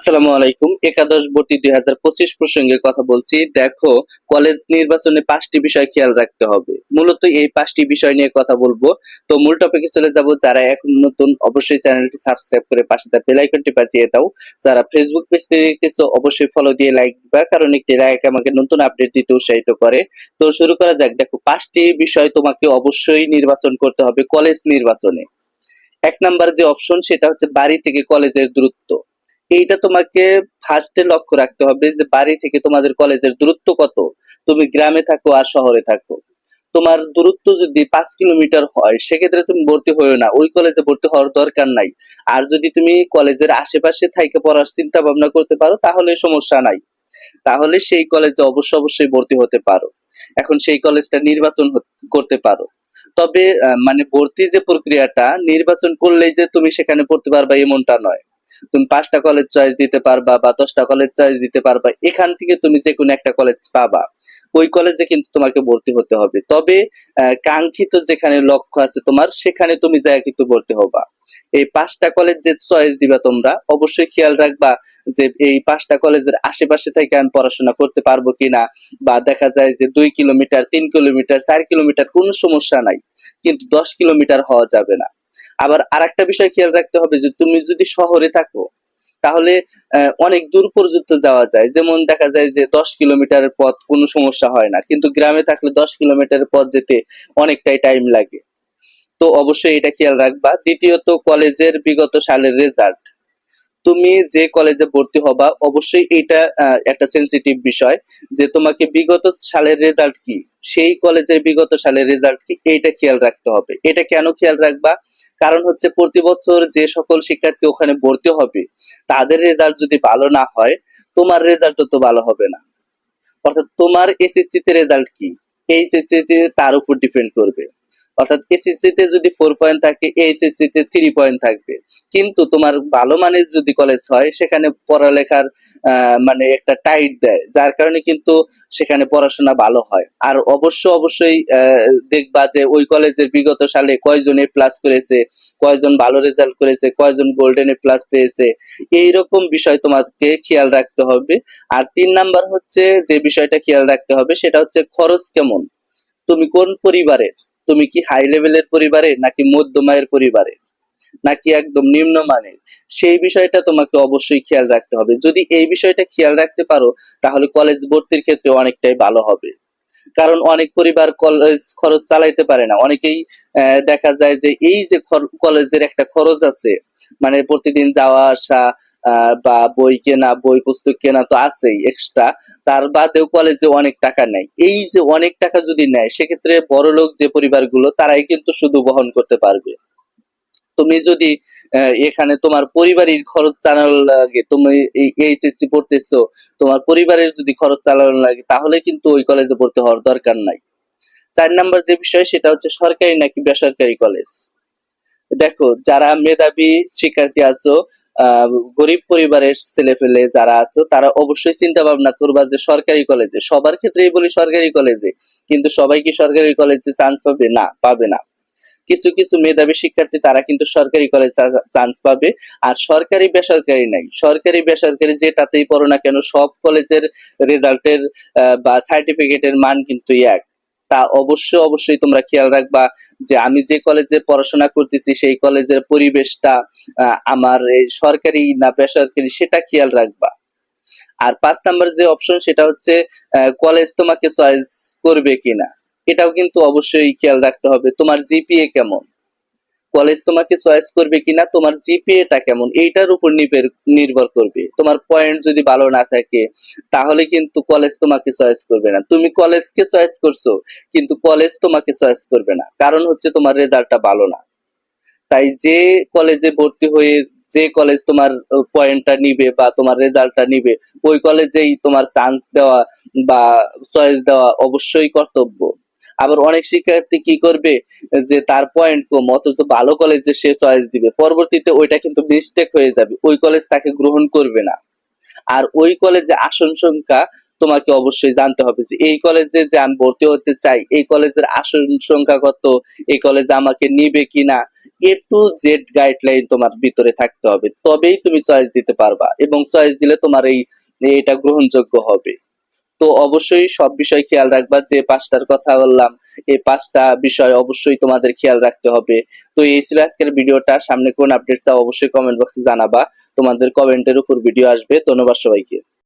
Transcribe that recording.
আসসালামু আলাইকুম। একাদশ ভর্তি দুই হাজার পঁচিশ প্রসঙ্গে কথা বলছি। দেখো কলেজ নির্বাচনে পাঁচটি বিষয় খেয়াল রাখতে হবে। মূলত এই পাঁচটি বিষয় নিয়ে কথা বলব। তো মূল টপিকে চলে যাব। যারা এখন নতুন, অবশ্যই চ্যানেলটি সাবস্ক্রাইব করে পাশে তার বেল আইকনটি বাজিয়ে দাও। যারা ফেসবুক পেজ দেখতেছো, অবশ্যই ফলো দিয়ে লাইক দিবা। কারণ একটি লাইক আমাকে নতুন আপডেট দিতে উৎসাহিত করে। তো শুরু করা যাক। দেখো, পাঁচটি বিষয় তোমাকে অবশ্যই নির্বাচন করতে হবে কলেজ নির্বাচনে। এক নাম্বার যে অপশন সেটা হচ্ছে বাড়ি থেকে কলেজের দূরত্ব। এইটা তোমাকে ফার্স্টে লক্ষ্য রাখতে হবে যে বাড়ি থেকে তোমাদের কলেজের দূরত্ব কত? তুমি গ্রামে থাকো আর শহরে থাকো। তোমার দূরত্ব যদি পাঁচ কিলোমিটার হয়, সেক্ষেত্রে তুমি ভর্তি হয়েও না। ওই কলেজে ভর্তি হওয়ার দরকার নাই। আর যদি তুমি কলেজের আশেপাশে থাইকে পড়ার চিন্তা ভাবনা করতে পারো, তাহলে সমস্যা নাই। তাহলে সেই কলেজে অবশ্য অবশ্যই ভর্তি হতে পারো। এখন সেই কলেজটা নির্বাচন করতে পারো। তবে মানে ভর্তি যে প্রক্রিয়াটা, নির্বাচন করলেই যে তুমি সেখানে পড়তে পারবা এমনটা নয়। তুমি পাঁচটা কলেজ চয়েস দিতে পারবা বা দশটা কলেজ চয়েস দিতে পারবা, এখান থেকে তুমি যে কোনো একটা কলেজ পাবা। ওই কলেজে কিন্তু তোমাকে ভর্তি হতে হবে। তবে কাঙ্ক্ষিত যেখানে লক্ষ্য আছে তোমার, সেখানে তুমি যায় কিন্তু ভর্তি হবা। এই পাঁচটা কলেজ যে চয়েস দিবা তোমরা, অবশ্যই খেয়াল রাখবা যে এই পাঁচটা কলেজের আশেপাশে থেকে আমি পড়াশোনা করতে পারব কিনা, বা দেখা যায় যে দুই কিলোমিটার, তিন কিলোমিটার, চার কিলোমিটার কোনো সমস্যা নাই। কিন্তু দশ কিলোমিটার হওয়া যাবে না। আবার আরেকটা বিষয় খেয়াল রাখতে হবে যে তুমি যদি শহরে থাকো, তাহলে অনেক দূর পর্যন্ত যাওয়া যায়। যেমন দেখা যায় যে দশ কিলোমিটারের পথ কোনো সমস্যা হয় না। কিন্তু গ্রামে থাকলে দশ কিলোমিটারের পথ যেতে অনেকটাই টাইম লাগে। তো অবশ্যই এটা খেয়াল রাখবা। দ্বিতীয়ত, কলেজের বিগত সালের রেজাল্ট তুমি যে কলেজে ভর্তি হবা, অবশ্যই এটা একটা সেন্সিটিভ বিষয় যে তোমাকে বিগত সালের রেজাল্ট কি? সেই কলেজের বিগত সালের রেজাল্ট কি? এটা খেয়াল রাখতে হবে। এটা কেন খেয়াল রাখবা? কারণ হচ্ছে প্রতি বছর যে সকল শিক্ষার্থী ওখানে ভর্তি হবে, তাদের রেজাল্ট যদি ভালো না হয়, তোমার রেজাল্টও তো ভালো হবে না। অর্থাৎ তোমার এসএসসি তে রেজাল্ট কি? এইচএসসি তে তার উপর ডিপেন্ড করবে। অর্থাৎ এসএসসি তে যদি ফোর পয়েন্ট থাকে এইচএসসি তে থ্রি পয়েন্ট থাকবে। কিন্তু তোমার ভালো মানের যদি কলেজ হয়, সেখানে পড়ালেখার মানে একটা টাইট দেয়, যার কারণে কিন্তু সেখানে পড়াশোনা ভালো হয়। আর অবশ্য অবশ্যই দেখবা যে ওই কলেজের বিগত সালে কয়জন এ প্লাস করেছে, কয়জন ভালো রেজাল্ট করেছে, কয়জন গোল্ডেন এ প্লাস পেয়েছে, এইরকম বিষয় তোমাকে খেয়াল রাখতে হবে। আর তিন নাম্বার হচ্ছে যে বিষয়টা খেয়াল রাখতে হবে, সেটা হচ্ছে খরচ কেমন? তুমি কোন পরিবারের? তুমি কি হাই লেভেলের পরিবারে নাকি মধ্যমায়ের পরিবারে? নাকি একদম নিম্নমানের সেই বিষয়টা তোমাকে অবশ্যই খেয়াল রাখতে হবে। যদি এই বিষয়টা খেয়াল রাখতে পারো, তাহলে কলেজ ভর্তির ক্ষেত্রে অনেকটাই ভালো হবে। কারণ অনেক পরিবার কলেজ খরচ চালাইতে পারে না। অনেকেই দেখা যায় যে এই যে কলেজের একটা খরচ আছে মানে প্রতিদিন যাওয়া আসা বা বই কেনা, বই পুস্তক কেনা তো আছেই এক্সট্রা তার বাদেও কলেজে অনেক টাকা নেয়। এই যে অনেক টাকা যদি নেয়, সেক্ষেত্রে বড় লোক যে পরিবারগুলো, তারাই কিন্তু শুধু বহন করতে পারবে। তুমি যদি এখানে তোমার পরিবারের খরচ চালানো লাগে, তুমি এই এইচএসসি পড়তেছো, তোমার পরিবারের যদি খরচ চালানো লাগে, তাহলে কিন্তু ওই কলেজে পড়তে হওয়ার দরকার নাই। চার নাম্বার যে বিষয়, সেটা হচ্ছে সরকারি নাকি বেসরকারি কলেজ দেখো, যারা মেধাবী শিক্ষার্থী আছো গরিব পরিবারের ছেলে পেলে যারা আছো, তারা অবশ্যই চিন্তা ভাবনা করবা যে সরকারি কলেজে সবার ক্ষেত্রেই বলি সরকারি কলেজে কিন্তু সবাই কি সরকারি কলেজে চান্স পাবে? না পাবে না। কিছু কিছু মেধাবী শিক্ষার্থী, তারা কিন্তু সরকারি কলেজ চান্স পাবে। আর সরকারি, বেসরকারি নাই। সরকারি, বেসরকারি যেটাতেই পড়ো না কেন, সব কলেজের রেজাল্টের বা সার্টিফিকেটের মান কিন্তু এক। তা অবশ্যই অবশ্যই তোমরা খেয়াল রাখবা যে আমি যে কলেজে পড়াশোনা করতেছি, সেই কলেজের পরিবেশটা আমার সরকারি না বেসরকারি সেটা খেয়াল রাখবা। আর পাঁচ নাম্বার যে অপশন সেটা হচ্ছে কলেজ তোমাকে চয়েস করবে কিনা, এটাও কিন্তু অবশ্যই খেয়াল রাখতে হবে। তোমার জিপিএ কেমন? কলেজ তোমাকে চয়েস করবে কিনা, তোমার জিপিএ টা কেমন, এইটার উপর নির্ভর করবে। তোমার পয়েন্ট যদি ভালো না থাকে, তাহলে কিন্তু কলেজ তোমাকে চয়েস করবে না। তুমি কলেজকে চয়েস করছ, কিন্তু কলেজ তোমাকে চয়েস করবে না। কারণ হচ্ছে তোমার রেজাল্টটা ভালো না। তাই যে কলেজে ভর্তি হয়ে যে কলেজ তোমার পয়েন্টটা নিবে বা তোমার রেজাল্টটা নিবে, ওই কলেজেই তোমার চান্স দেওয়া বা চয়েস দেওয়া অবশ্যই কর্তব্য। আবার অনেক শিক্ষার্থী কি করবে? যে তার পয়েন্ট কম, অথচ ভালো কলেজে সে চয়েস দিবে। পরবর্তীতে ওইটা কিন্তু মিস্টেক হয়ে যাবে। ওই কলেজ তাকে গ্রহণ করবে না। আর ওই কলেজে আসন সংখ্যা তোমাকে অবশ্যই জানতে হবে যে, এই কলেজে যে আমি ভর্তি হতে চাই, এই কলেজের আসন সংখ্যা কত, এই কলেজে আমাকে নিবে কিনা এ টু জেড গাইডলাইন তোমার ভিতরে থাকতে হবে। তবেই তুমি চয়েস দিতে পারবা এবং চয়েস দিলে তোমার এই এটা গ্রহণযোগ্য হবে। তো অবশ্যই সব বিষয় খেয়াল রাখবা যে পাঁচটার কথা বললাম। এই পাঁচটা বিষয় অবশ্যই তোমাদের খেয়াল রাখতে হবে। তো এই ছিল আজকের ভিডিওটা। সামনে কোন আপডেট চাও অবশ্যই কমেন্ট বক্সে জানাবা। তোমাদের কমেন্টের উপর ভিডিও আসবে। ধন্যবাদ সবাইকে।